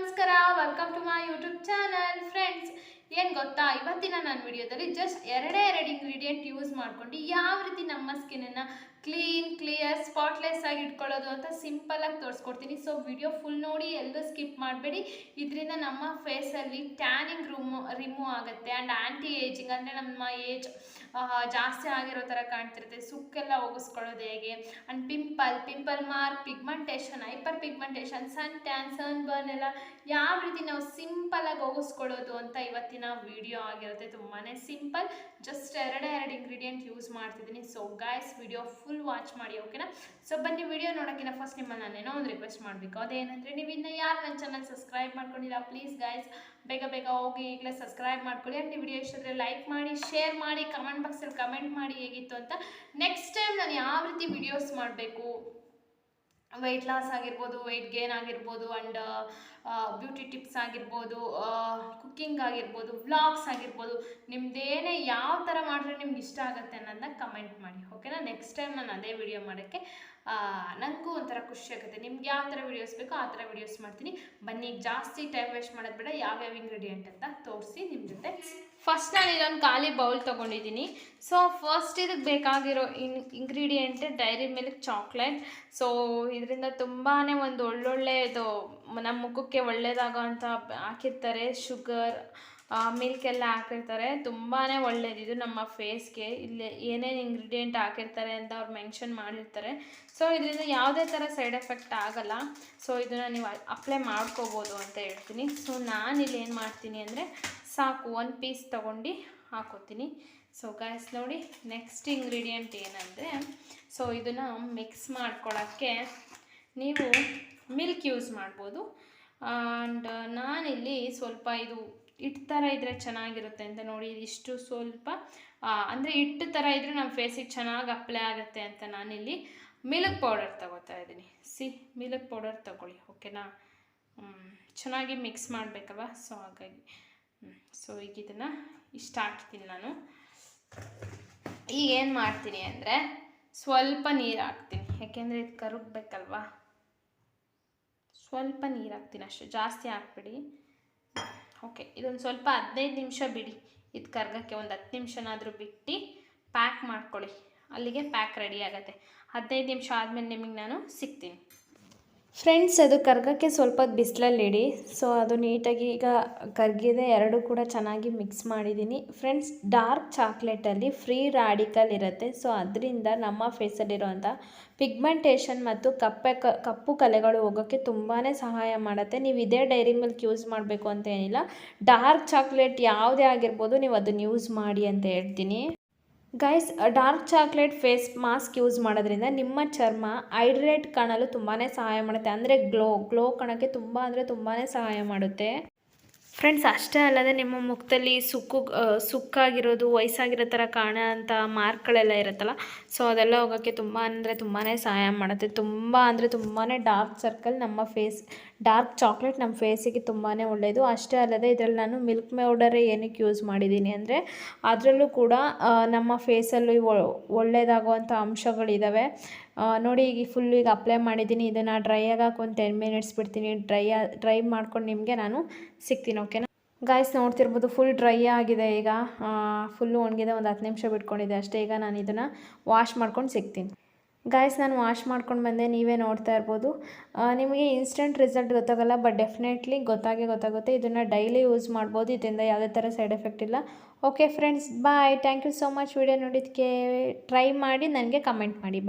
ನಮಸ್ಕಾರ welcome to my YouTube channel friends ಏನು ಗೊತ್ತಾ? ಇವತ್ತಿನ ನನ್ನ ವಿಡಿಯೋದಲ್ಲಿ ಜಸ್ಟ್ ಎರಡೇ ಎರಡು ಇಂಗ್ರೀಡಿಯೆಂಟ್ ಯೂಸ್ ಮಾಡ್ಕೊಂಡು ಯಾವ ರೀತಿ ನಮ್ಮ ಸ್ಕಿನ್ನನ್ನು ಕ್ಲೀನ್ ಕ್ಲಿಯರ್ ಸ್ಪಾಟ್ಲೆಸ್ ಆಗಿ ಇಟ್ಕೊಳ್ಳೋದು ಅಂತ ಸಿಂಪಲಾಗಿ ತೋರಿಸ್ಕೊಡ್ತೀನಿ. ಸೊ ವಿಡಿಯೋ ಫುಲ್ ನೋಡಿ ಎಲ್ಲೂ ಸ್ಕಿಪ್ ಮಾಡಬೇಡಿ. ಇದರಿಂದ ನಮ್ಮ ಫೇಸಲ್ಲಿ ಟ್ಯಾನಿಂಗ್ ರೂಮು ರಿಮೂವ್ ಆಗುತ್ತೆ. ಆ್ಯಂಡ್ ಆ್ಯಂಟಿ ಏಜಿಂಗ್ ಅಂದರೆ ನಮ್ಮ ಏಜ್ ಜಾಸ್ತಿ ಆಗಿರೋ ಥರ ಕಾಣ್ತಿರುತ್ತೆ. ಸುಕ್ಕೆಲ್ಲ ಒಗಿಸ್ಕೊಳ್ಳೋದು ಹೇಗೆ? And pimple pimple mark pigmentation hyper pigmentation sun tan sunburn ಎಲ್ಲ ಯಾವ ರೀತಿ ನಾವು ಸಿಂಪಲಾಗಿ ಹೋಗಿಸ್ಕೊಳ್ಳೋದು ಅಂತ ಇವತ್ತಿನ ವಿಡಿಯೋ ಆಗಿರುತ್ತೆ. ತುಂಬಾ ಸಿಂಪಲ್ ಜಸ್ಟ್ ಎರಡೇ ಎರಡು ಇಂಗ್ರೀಡಿಯೆಂಟ್ ಯೂಸ್ ಮಾಡ್ತಿದ್ದೀನಿ. So guys video full watch ಮಾಡಿ ಓಕೆನಾ ಸೊ ಬನ್ನಿ ವಿಡಿಯೋ ನೋಡೋಕ್ಕಿಂತ ಫಸ್ಟ್ ನಿಮ್ಮಲ್ಲಿ ನಾನೇನೋ ಒಂದು ರಿಕ್ವೆಸ್ಟ್ ಮಾಡಬೇಕು. ಅದೇನಂದರೆ ನೀವು ಇನ್ನೂ ಯಾರು ನನ್ನ ಚಾನಲ್ ಸಬ್ಸ್ಕ್ರೈಬ್ ಮಾಡ್ಕೊಂಡಿಲ್ಲ ಪ್ಲೀಸ್ ಗಾಯ್ಸ್ ಬೇಗ ಬೇಗ ಹೋಗಿ ಈಗಲೇ ಸಬ್ಸ್ಕ್ರೈಬ್ ಮಾಡ್ಕೊಳ್ಳಿ. ಆ್ಯಂಡ್ ವಿಡಿಯೋ ಇಷ್ಟಾದರೆ ಲೈಕ್ ಮಾಡಿ ಶೇರ್ ಮಾಡಿ ಕಮೆಂಟ್ ಬಾಕ್ಸಲ್ಲಿ ಕಮೆಂಟ್ ಮಾಡಿ ಹೇಗಿತ್ತು ಅಂತ ನೆಕ್ಸ್ಟ್ ಟೈಮ್ ನಾನು ಯಾವ ರೀತಿ ವಿಡಿಯೋಸ್ ಮಾಡಬೇಕು? ವೆಯ್ಟ್ ಲಾಸ್ ಆಗಿರ್ಬೋದು ವೆಯ್ಟ್ ಗೇನ್ ಆಗಿರ್ಬೋದು ಆ್ಯಂಡ್ ಬ್ಯೂಟಿ ಟಿಪ್ಸ್ ಆಗಿರ್ಬೋದು ಕುಕ್ಕಿಂಗ್ ಆಗಿರ್ಬೋದು ವ್ಲಾಗ್ಸ್ ಆಗಿರ್ಬೋದು ನಿಮ್ಮದೇನೇ ಯಾವ ಥರ ಮಾಡಿದ್ರೆ ನಿಮ್ಗೆ ಇಷ್ಟ ಆಗುತ್ತೆ ಅನ್ನೋದನ್ನ ಕಮೆಂಟ್ ಮಾಡಿ. ಓಕೆನಾ ನೆಕ್ಸ್ಟ್ ಟೈಮ್ ನಾನು ಅದೇ ವಿಡಿಯೋ ಮಾಡೋಕ್ಕೆ ನನಗೂ ಒಂಥರ ಖುಷಿಯಾಗುತ್ತೆ ನಿಮ್ಗೆ ಯಾವ ಥರ ವೀಡಿಯೋಸ್ ಬೇಕೋ ಆ ಥರ ವೀಡಿಯೋಸ್ ಮಾಡ್ತೀನಿ. ಬನ್ನಿ ಜಾಸ್ತಿ ಟೈಮ್ ವೇಸ್ಟ್ ಮಾಡೋದು ಬೇಡ. ಯಾವ್ಯಾವ ಇಂಗ್ರೀಡಿಯೆಂಟ್ ಅಂತ ತೋರಿಸಿ ನಿಮ್ಮ ಜೊತೆ. ಫಸ್ಟ್ ನಾನು ಇದೊಂದು ಖಾಲಿ ಬೌಲ್ ತೊಗೊಂಡಿದ್ದೀನಿ. ಸೊ ಫಸ್ಟ್ ಇದಕ್ಕೆ ಬೇಕಾಗಿರೋ in ingredient dairy milk chocolate so ಇದರಿಂದ ತುಂಬಾ ಒಂದು ಒಳ್ಳೊಳ್ಳೆಯದು ನಮ್ಮ ಮುಖಕ್ಕೆ ಒಳ್ಳೇದಾಗೋ ಅಂತ ಹಾಕಿರ್ತಾರೆ. ಶುಗರ್ ಮಿಲ್ಕ್ ಎಲ್ಲ ಹಾಕಿರ್ತಾರೆ. ತುಂಬಾ ಒಳ್ಳೇದಿದು ನಮ್ಮ ಫೇಸ್ಗೆ ಇಲ್ಲಿ ಏನೇನು ಇಂಗ್ರೀಡಿಯೆಂಟ್ ಹಾಕಿರ್ತಾರೆ ಅಂತ ಅವ್ರು ಮೆನ್ಷನ್ ಮಾಡಿರ್ತಾರೆ. ಸೊ ಇದರಿಂದ ಯಾವುದೇ ಥರ ಸೈಡ್ ಎಫೆಕ್ಟ್ ಆಗಲ್ಲ. ಸೊ ಇದನ್ನು ನೀವು ಅಪ್ಲೈ ಮಾಡ್ಕೋಬೋದು ಅಂತ ಹೇಳ್ತೀನಿ. ಸೊ ಇಲ್ಲಿ ಏನು ಮಾಡ್ತೀನಿ ಅಂದರೆ ಸಾಕು, ಒಂದು ಪೀಸ್ ತೊಗೊಂಡು ಹಾಕೋತೀನಿ. ಸೊ ಗಾಯ್ಸ್ ನೋಡಿ ನೆಕ್ಸ್ಟ್ ಇಂಗ್ರೀಡಿಯೆಂಟ್ ಏನಂದರೆ ಸೊ ಇದನ್ನು ಮಿಕ್ಸ್ ಮಾಡ್ಕೊಳ್ಳೋಕ್ಕೆ ನೀವು ಮಿಲ್ಕ್ ಯೂಸ್ ಮಾಡ್ಬೋದು. ಆ್ಯಂಡ್ ನಾನಿಲ್ಲಿ ಸ್ವಲ್ಪ ಇದು ಥರ ಇದ್ದರೆ ಚೆನ್ನಾಗಿರುತ್ತೆ ಅಂತ ನೋಡಿ, ಇದಿಷ್ಟು ಸ್ವಲ್ಪ ಅಂದರೆ ಹಿಟ್ಟು ಥರ ಇದ್ದರೆ ನಮ್ಮ ಫೇಸಿಗೆ ಚೆನ್ನಾಗಿ ಅಪ್ಲೈ ಆಗುತ್ತೆ ಅಂತ ನಾನಿಲ್ಲಿ ಮಿಲ್ಕ್ ಪೌಡರ್ ತಗೋತಾ ಇದ್ದೀನಿ. ಸಿ ಮಿಲ್ಕ್ ಪೌಡರ್ ತಗೊಳ್ಳಿ ಓಕೆನಾ ಚೆನ್ನಾಗಿ ಮಿಕ್ಸ್ ಮಾಡಬೇಕಲ್ವ? ಸೊ ಹಾಗಾಗಿ ಸೊ ಈಗ ಇದನ್ನು ಇಷ್ಟ ಹಾಕ್ತೀನಿ ನಾನು. ಈಗ ಏನು ಮಾಡ್ತೀನಿ ಅಂದರೆ ಸ್ವಲ್ಪ ನೀರು ಹಾಕ್ತೀನಿ, ಯಾಕೆಂದರೆ ಇದು ಕರಗಬೇಕಲ್ವಾ? ಸ್ವಲ್ಪ ನೀರು ಹಾಕ್ತೀನಿ ಅಷ್ಟೇ, ಜಾಸ್ತಿ ಹಾಕ್ಬಿಡಿ. ಓಕೆ, ಇದೊಂದು ಸ್ವಲ್ಪ ಹದಿನೈದು ನಿಮಿಷ ಬಿಡಿ. ಇದು ಕರ್ಗಕ್ಕೆ ಒಂದು ಹತ್ತು ನಿಮಿಷನಾದರೂ ಬಿಟ್ಟು ಪ್ಯಾಕ್ ಮಾಡ್ಕೊಳ್ಳಿ. ಅಲ್ಲಿಗೆ ಪ್ಯಾಕ್ ರೆಡಿ ಆಗುತ್ತೆ. ಹದಿನೈದು ನಿಮಿಷ ಆದಮೇಲೆ ನಿಮಗೆ ನಾನು ಸಿಗ್ತೀನಿ. ಫ್ರೆಂಡ್ಸ್ ಅದು ಕರ್ಗಕ್ಕೆ ಸ್ವಲ್ಪ ಬಿಸಿಲಲ್ಲಿಡಿ ಸೊ ಅದು ನೀಟಾಗಿ ಈಗ ಕರ್ಗಿದೆ. ಎರಡು ಕೂಡ ಚೆನ್ನಾಗಿ ಮಿಕ್ಸ್ ಮಾಡಿದ್ದೀನಿ ಫ್ರೆಂಡ್ಸ್ ಡಾರ್ಕ್ ಚಾಕ್ಲೇಟಲ್ಲಿ ಫ್ರೀ ರಾಡಿಕಲ್ ಇರುತ್ತೆ. ಸೊ ಅದರಿಂದ ನಮ್ಮ ಫೇಸಲ್ಲಿರುವಂಥ ಪಿಗ್ಮೆಂಟೇಷನ್ ಮತ್ತು ಕಪ್ಪೆ ಕಪ್ಪು ಕಲೆಗಳು ಹೋಗೋಕ್ಕೆ ತುಂಬಾ ಸಹಾಯ ಮಾಡುತ್ತೆ. ನೀವು ಇದೇ ಡೈರಿ ಮಿಲ್ಕ್ ಯೂಸ್ ಮಾಡಬೇಕು ಅಂತ ಏನಿಲ್ಲ. ಡಾರ್ಕ್ ಚಾಕ್ಲೇಟ್ ಯಾವುದೇ ಆಗಿರ್ಬೋದು, ನೀವು ಅದನ್ನು ಯೂಸ್ ಮಾಡಿ ಅಂತ ಹೇಳ್ತೀನಿ. Guys dark chocolate face mask use ಮಾಡೋದ್ರಿಂದ ನಿಮ್ಮ ಚರ್ಮ ಹೈಡ್ರೇಟ್ ಕಾಣಲು ತುಂಬಾ ಸಹಾಯ ಮಾಡುತ್ತೆ. ಅಂದರೆ ಗ್ಲೋ ಗ್ಲೋ ಕಾಣೋಕ್ಕೆ ತುಂಬ ಅಂದರೆ ತುಂಬಾ ಸಹಾಯ ಮಾಡುತ್ತೆ. ಫ್ರೆಂಡ್ಸ್ ಅಷ್ಟೇ ಅಲ್ಲದೆ ನಿಮ್ಮ ಮುಖದಲ್ಲಿ ಸುಕ್ಕು ಸುಕ್ಕಾಗಿರೋದು, ವಯಸ್ಸಾಗಿರೋ ಥರ ಕಾಣೋ ಅಂಥ ಮಾರ್ಕ್ಗಳೆಲ್ಲ ಇರುತ್ತಲ್ಲ, ಸೊ ಅದೆಲ್ಲ ಹೋಗೋಕ್ಕೆ ತುಂಬ ಅಂದರೆ ತುಂಬಾ ಸಹಾಯ ಮಾಡುತ್ತೆ. ತುಂಬ ಅಂದರೆ ತುಂಬಾ ಡಾರ್ಕ್ ಸರ್ಕಲ್ ನಮ್ಮ ಫೇಸ್ ಡಾರ್ಕ್ ಚಾಕ್ಲೇಟ್ ನಮ್ಮ ಫೇಸಿಗೆ ತುಂಬಾ ಒಳ್ಳೆಯದು. ಅಷ್ಟೇ ಅಲ್ಲದೆ ಇದರಲ್ಲಿ ನಾನು ಮಿಲ್ಕ್ ಪೌಡರೇ ಏನಕ್ಕೆ ಯೂಸ್ ಮಾಡಿದ್ದೀನಿ ಅಂದರೆ ಅದರಲ್ಲೂ ಕೂಡ ನಮ್ಮ ಫೇಸಲ್ಲೂ ಒಳ್ಳೆಯದಾಗುವಂಥ ಅಂಶಗಳಿದ್ದಾವೆ ನೋಡಿ ಈಗ ಫುಲ್ ಈಗ ಅಪ್ಲೈ ಮಾಡಿದ್ದೀನಿ. ಇದನ್ನು ಡ್ರೈ ಆಗಕ್ಕೆ ಒಂದು ಟೆನ್ ಮಿನಿಟ್ಸ್ ಬಿಡ್ತೀನಿ. ಡ್ರೈ ಡ್ರೈ ಮಾಡ್ಕೊಂಡು ನಿಮಗೆ ನಾನು ಸಿಗ್ತೀನಿ ಓಕೆನಾ ಗಾಯ್ಸ್ ನೋಡ್ತಿರ್ಬೋದು ಫುಲ್ ಡ್ರೈ ಆಗಿದೆ ಈಗ. ಫುಲ್ಲು ಒಣಗಿದೆ. ಒಂದು ಹತ್ತು ನಿಮಿಷ ಬಿಟ್ಕೊಂಡಿದೆ ಅಷ್ಟೇ. ಈಗ ನಾನು ಇದನ್ನು ವಾಶ್ ಮಾಡ್ಕೊಂಡು ಸಿಗ್ತೀನಿ. ಗಾಯ್ಸ್ ನಾನು ವಾಶ್ ಮಾಡ್ಕೊಂಡು ಬಂದೆ, ನೀವೇ ನೋಡ್ತಾ ಇರ್ಬೋದು. ನಿಮಗೆ ಇನ್ಸ್ಟೆಂಟ್ ರಿಸಲ್ಟ್ ಗೊತ್ತಾಗಲ್ಲ ಬಟ್ ಡೆಫಿನೆಟ್ಲಿ ಗೊತ್ತಾಗೇ ಗೊತ್ತಾಗುತ್ತೆ. ಇದನ್ನು ಡೈಲಿ ಯೂಸ್ ಮಾಡ್ಬೋದು. ಇದರಿಂದ ಯಾವುದೇ ಥರ ಸೈಡ್ ಎಫೆಕ್ಟ್ ಇಲ್ಲ. Okay friends bye thank you so much video ನೋಡಿದ್ದಕ್ಕೆ ಟ್ರೈ ಮಾಡಿ, ನನಗೆ ಕಮೆಂಟ್ ಮಾಡಿ. ಬಾಯ್